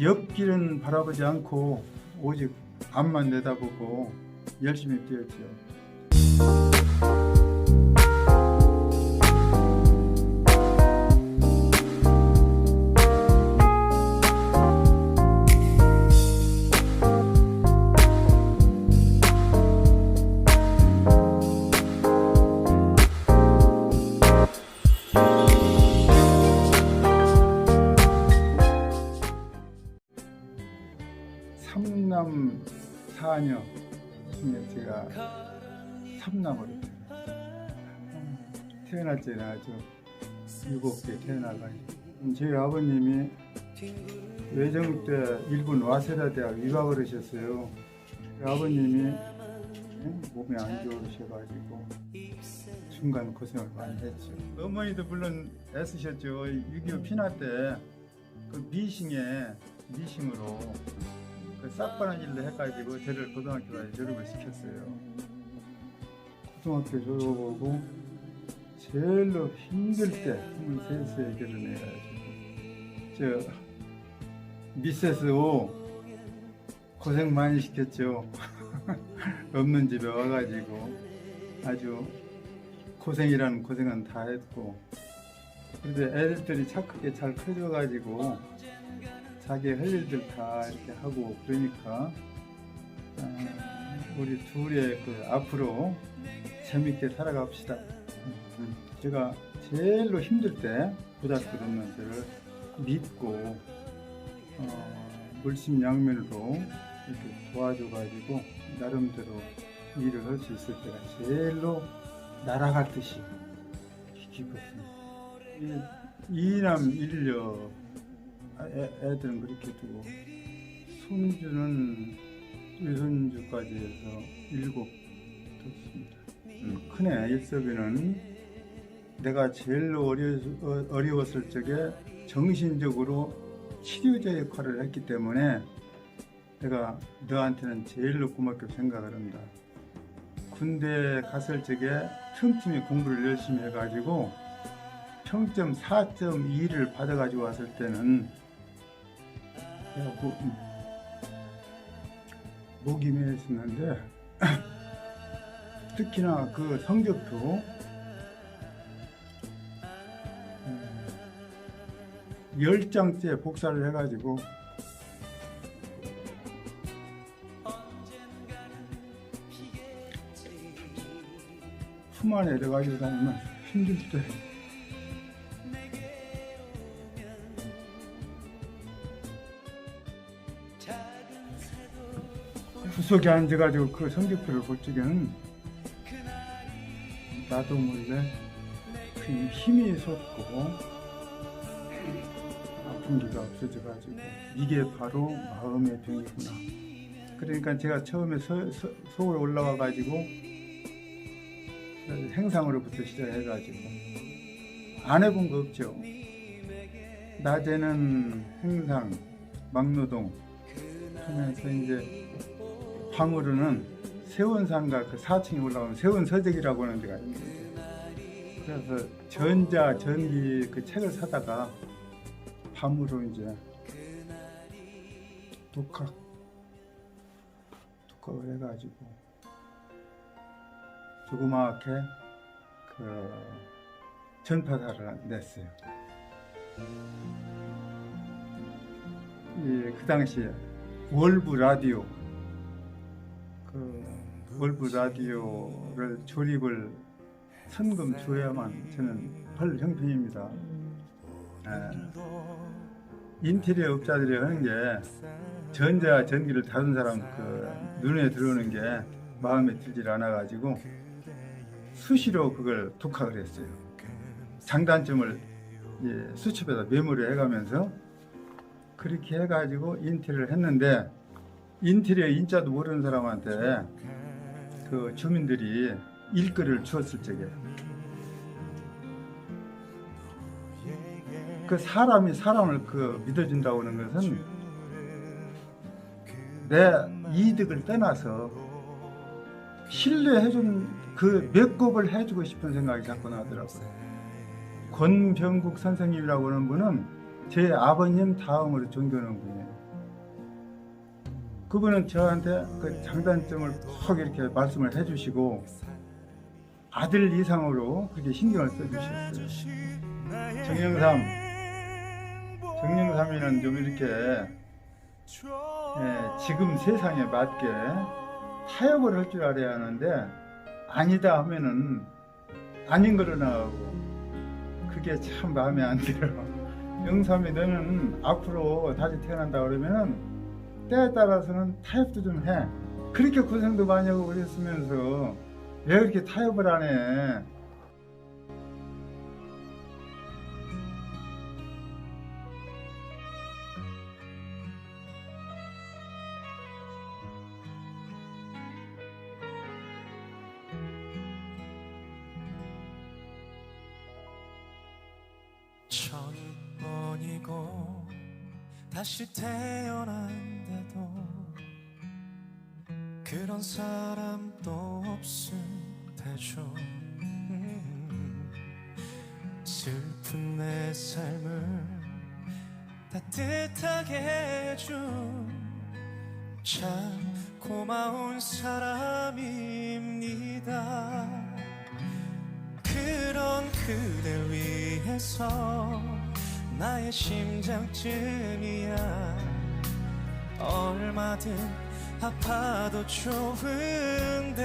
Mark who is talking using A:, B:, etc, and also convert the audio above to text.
A: 옆길은 바라보지 않고 오직 앞만 내다보고 열심히 뛰었죠. 사녀 중에 제가 삼남으로 태어날 때는 아주 일곱개 태어나가지고 저희 아버님이 외정 때 일본 와세다 대학 유학을 하셨어요. 아버님이 몸이 안 좋으셔가지고 중간 고생을 많이 했죠. 어머니도 물론 애쓰셨죠. 6.25 피난 때 그 미싱에 미싱으로 그 싹바느질로 해가지고 저를 고등학교에 졸업을 시켰어요. 고등학교 졸업하고 제일로 힘들 때 23세에 결혼해가지고 저 미세스 오 고생 많이 시켰죠. 없는 집에 와가지고 아주 고생이라는 고생은 다 했고 그런데 애들들이 착하게 잘 커져가지고 자기 할 일들 다 이렇게 하고 그러니까 아, 우리 둘의 그 앞으로 재밌게 살아갑시다. 음, 제가 제일로 힘들 때 고등학교 없는 저를 믿고 어, 물심양면으로 이렇게 도와줘가지고 나름대로 일을 할 수 있을 때가 제일로 날아갔듯이 기뻤습니다. 이- 이남 일녀 아, 애, 애들은 그렇게 두고 손주는 외손주까지 해서 일곱 뒀습니다. 음, 큰애 일섭이는 내가 제일 어려, 어, 어려웠을 적에 정신적으로 치료자 역할을 했기 때문에 내가 너한테는 제일로 고맙게 생각을 한다. 군대 갔을 적에 틈틈이 공부를 열심히 해가지고 평점 4.2를 받아가지고 왔을 때는 그, 음, 목이 메었었는데 특히나 그 성적표 음, 10장째 복사를 해가지고 품 안에 내가지고 다니면 힘들 때 구석에 앉아가지고 그 성적표를 볼 적에는 나도 몰래 그 힘이 솟고 아픈 기가 없어져가지고 이게 바로 마음의 병이구나. 그러니까 제가 처음에 서, 서, 서울 올라와가지고 행상으로부터 시작해가지고 안 해본 거 없죠. 낮에는 행상, 막노동 하면서 이제 밤으로는 세원산과 그 4층에 올라가면 세원서적이라고 하는 데가 있는데 그래서 전자, 전기 그 책을 사다가 밤으로 이제 독학, 독학을 해가지고 조그맣게 그 전파사를 냈어요. 이, 그 당시에 월부 라디오 그 월부 라디오를 조립을 선금 줘야만 저는 할 형편입니다. 예. 인테리어 업자들이 하는 게 전자 전기를 다룬 사람 그 눈에 들어오는 게 마음에 들질 않아 가지고 수시로 그걸 독학을 했어요. 장단점을 예, 수첩에다 메모를 해가면서 그렇게 해가지고 인테리어를 했는데 인테리어 인자도 모르는 사람한테 그 주민들이 일거리를 주었을 적에 그 사람이 사람을 그 믿어준다고 하는 것은 내 이득을 떠나서 신뢰해준 그 몇곡을 해주고 싶은 생각이 자꾸 나더라고요. 권병국 선생님이라고 하는 분은 제 아버님 다음으로 존경하는 분이에요. 그분은 저한테 그 장단점을 꼭 이렇게 말씀을 해주시고 아들 이상으로 그렇게 신경을 써주셨어요. 정영삼, 정영삼이는 좀 이렇게 예, 지금 세상에 맞게 타협을 할 줄 알아야 하는데 아니다 하면은 아닌 걸로 나가고 그게 참 마음에 안 들어. 영삼이 너는 앞으로 다시 태어난다 그러면은 때에 따라서는 타협도 좀 해. 그렇게 고생도 많이 하고 그랬으면서 왜 그렇게 타협을 안 해?
B: 천 번이고 다시 태어난데도 그런 사람도 없을 테죠. 음, 슬픈 내 삶을 따뜻하게 해준 참 고마운 사람입니다. 그런 그댈 위해서 나의 심장쯤이야. 얼마든 아파도 좋은데